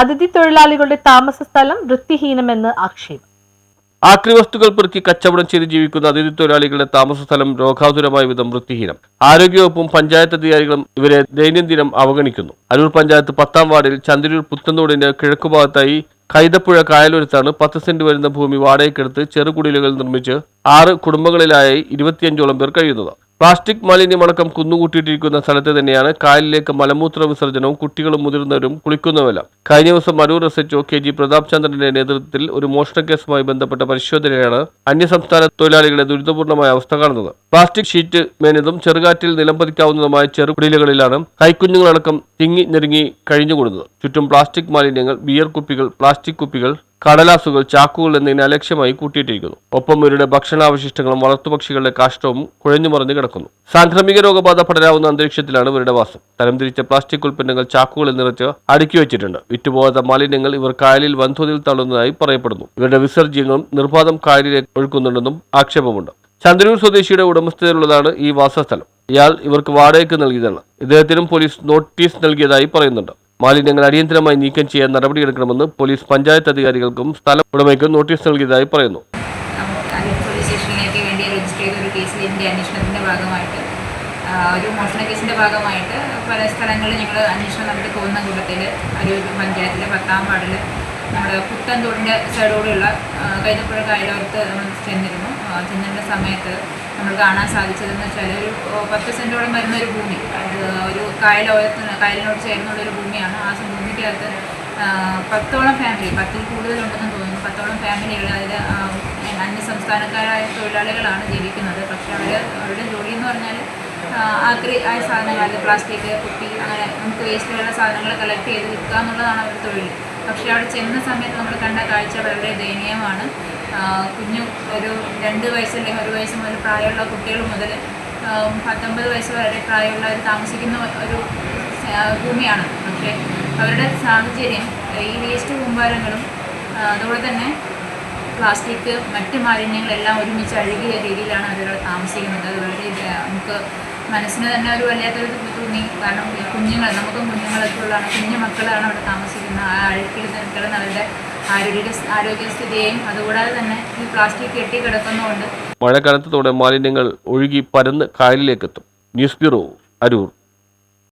അതിഥി തൊഴിലാളികളുടെ താമസ സ്ഥലം വൃത്തിഹീനമെന്ന് ആക്ഷേപം. ആക്രി വസ്തുക്കൾ പെറുക്കി കച്ചവടം ചെയ്ത് ജീവിക്കുന്ന അതിഥി തൊഴിലാളികളുടെ താമസ സ്ഥലം രോഗാതുരമായ വിധം വൃത്തിഹീനം. ആരോഗ്യവകുപ്പും പഞ്ചായത്ത് അധികാരികളും ഇവരെ ദൈനംദിനം അവഗണിക്കുന്നു. അരൂർ പഞ്ചായത്ത് പത്താം വാർഡിൽ ചന്ദ്രൂർ പുത്തന്തോടിന്റെ കിഴക്കുഭാഗത്തായി കൈതപ്പുഴ കായലൊരുത്താണ് പത്ത് സെന്റ് വരുന്ന ഭൂമി വാടകയ്ക്കെടുത്ത് ചെറുകുടിലുകൾ നിർമ്മിച്ച് ആറ് കുടുംബങ്ങളിലായി ഇരുപത്തിയഞ്ചോളം പേർ കഴിയുന്നത്. പ്ലാസ്റ്റിക് മാലിന്യമടക്കം കുന്നുകൂട്ടിയിട്ടിരിക്കുന്ന സ്ഥലത്ത് തന്നെയാണ് കായലിലേക്ക് മലമൂത്ര വിസർജനവും കുട്ടികളും മുതിർന്നവരും കുളിക്കുന്നവരെല്ലാം കഴിഞ്ഞ ദിവസം Aroor S H O K G Prathap ചന്ദ്രന്റെ നേതൃത്വത്തിൽ ഒരു മോഷണ കേസുമായി ബന്ധപ്പെട്ട പരിശോധനയാണ് അന്യസംസ്ഥാന തൊഴിലാളികളുടെ ദുരിതപൂർണമായ അവസ്ഥ കാണുന്നത്. പ്ലാസ്റ്റിക് ഷീറ്റ് മേനതും ചെറുകാറ്റിൽ നിലംപതിക്കാവുന്നതുമായ ചെറുകുടിലുകളിലാണ് കൈക്കുഞ്ഞുങ്ങളടക്കം തിങ്ങി ഞെരുങ്ങി കഴിഞ്ഞുകൂടുന്നത്. ചുറ്റും പ്ലാസ്റ്റിക് മാലിന്യങ്ങൾ ബിയർ കുപ്പികൾ പ്ലാസ്റ്റിക് കുപ്പികൾ കടലാസുകൾ ചാക്കുകൾ എന്നിങ്ങനെ അലക്ഷ്യമായി കൂട്ടിയിട്ടിരിക്കുന്നു. ഒപ്പം ഇവരുടെ ഭക്ഷണാവശിഷ്ടങ്ങളും വളർത്തുപക്ഷികളുടെ കാഷ്ടവും കുഴഞ്ഞുമറിഞ്ഞു കിടക്കുന്നു. സാംക്രമിക രോഗബാധ പടരാവുന്ന അന്തരീക്ഷത്തിലാണ് ഇവരുടെ വാസം. തരംതിരിച്ച പ്ലാസ്റ്റിക് ഉൽപ്പന്നങ്ങൾ ചാക്കുകളിൽ നിറച്ച് അടുക്കി വെച്ചിട്ടുണ്ട്. വിറ്റുപോകാത്ത മാലിന്യങ്ങൾ ഇവർ കായലിൽ വൻതോതിൽ തള്ളുന്നതായി പറയപ്പെടുന്നു. ഇവരുടെ വിസർജ്യങ്ങളും നിർബാധം കായലിലേക്ക് ഒഴുക്കുന്നുണ്ടെന്നും ആക്ഷേപമുണ്ട്. ചന്ദ്രൂർ സ്വദേശിയുടെ ഉടമസ്ഥതയിലുള്ളതാണ് ഈ വാസസ്ഥലം. ഇയാൾ ഇവർക്ക് വാടകയ്ക്ക് നൽകിയതാണ്. ഇദ്ദേഹത്തിനും പോലീസ് നോട്ടീസ് നൽകിയതായി പറയുന്നുണ്ട്. മാലിന്യങ്ങൾ അടിയന്തരമായി നീക്കം ചെയ്യാൻ നടപടിയെടുക്കണമെന്ന് പോലീസ് പഞ്ചായത്ത് അധികാരികൾക്കും സ്ഥല ഉടമയ്ക്കും നോട്ടീസ് നൽകിയതായി പറയുന്നു. ഒരു മോഷണ കേസിന്റെ ഭാഗമായിട്ട് പല സ്ഥലങ്ങളിൽ ഞങ്ങൾ അന്വേഷണം നടത്തി പോകുന്ന കൂട്ടത്തിൽ ഒരു പഞ്ചായത്തിലെ പത്താം വാർഡിൽ നമ്മുടെ പുത്തൻതോടിന്റെ സൈഡോടെയുള്ള ആ, കൈതപ്പുഴ കായലോരത്ത് നമ്മൾ ചെന്നിരുന്നു. ചെന്നേണ്ട സമയത്ത് നമ്മൾ കാണാൻ സാധിച്ചതെന്ന് വെച്ചാൽ ഒരു പത്ത് സെന്റോളം വരുന്ന ഒരു ഭൂമി. അത് ഒരു കായലോരത്തിന് കായലിനോട് ചേർന്നുള്ള ഒരു ഭൂമിയാണ്. ആ ഭൂമിക്കകത്ത് പത്തോളം ഫാമിലി പത്തിൽ കൂടുതലുണ്ടെന്ന് തോന്നുന്നു. പത്തോളം ഫാമിലികൾ അതിൽ അന്യ സംസ്ഥാനക്കാരായ തൊഴിലാളികളാണ് ജീവിക്കുന്നത്. പക്ഷേ അവർ അവരുടെ ജോലി എന്ന് പറഞ്ഞാൽ ആക്രി ആയ സാധനങ്ങൾ അതായത് പ്ലാസ്റ്റിക് കുപ്പി അങ്ങനെ നമുക്ക് വേസ്റ്റുള്ള സാധനങ്ങൾ കളക്ട് ചെയ്ത് വിൽക്കുക എന്നുള്ളതാണ് അവരുടെ തൊഴിൽ പക്ഷേ അവിടെ ചെന്ന സമയത്ത് നമ്മൾ കണ്ട കാഴ്ച വളരെ ദയനീയമാണ്. കുഞ്ഞു ഒരു രണ്ട് വയസ്സ് ഒരു വയസ്സ് മുതൽ പ്രായമുള്ള കുട്ടികൾ മുതൽ പത്തൊമ്പത് വയസ്സ് വരെ പ്രായമുള്ളവർ താമസിക്കുന്ന ഒരു ഭൂമിയാണ്. പക്ഷേ അവരുടെ സാഹചര്യം ഈ വേസ്റ്റ് കൂമ്പാരങ്ങളും അതുപോലെ തന്നെ പ്ലാസ്റ്റിക് മറ്റ് മാലിന്യങ്ങളെല്ലാം ഒരുമിച്ച് അഴുകിയ രീതിയിലാണ് അവരവിടെ താമസിക്കുന്നത്. അത് വളരെ നമുക്ക് മനസ്സിന് തന്നെ ഒരു വല്ലാത്തൊരു തോന്നി. കാരണം കുഞ്ഞുങ്ങൾ നമുക്കും കുഞ്ഞുങ്ങളൊക്കെ ഉള്ളതാണ്. കുഞ്ഞു മക്കളാണ് അവിടെ താമസിക്കുന്നത്. ആ അഴുക്കിൽ കിടന്ന് അവരുടെ ആരോഗ്യ ആരോഗ്യസ്ഥിതിയെയും ഈ പ്ലാസ്റ്റിക് കെട്ടി മഴക്കാലത്തോടെ മാലിന്യങ്ങൾ ഒഴുകി പരന്ന് കായലിലേക്കെത്തും. News bureau Aroor.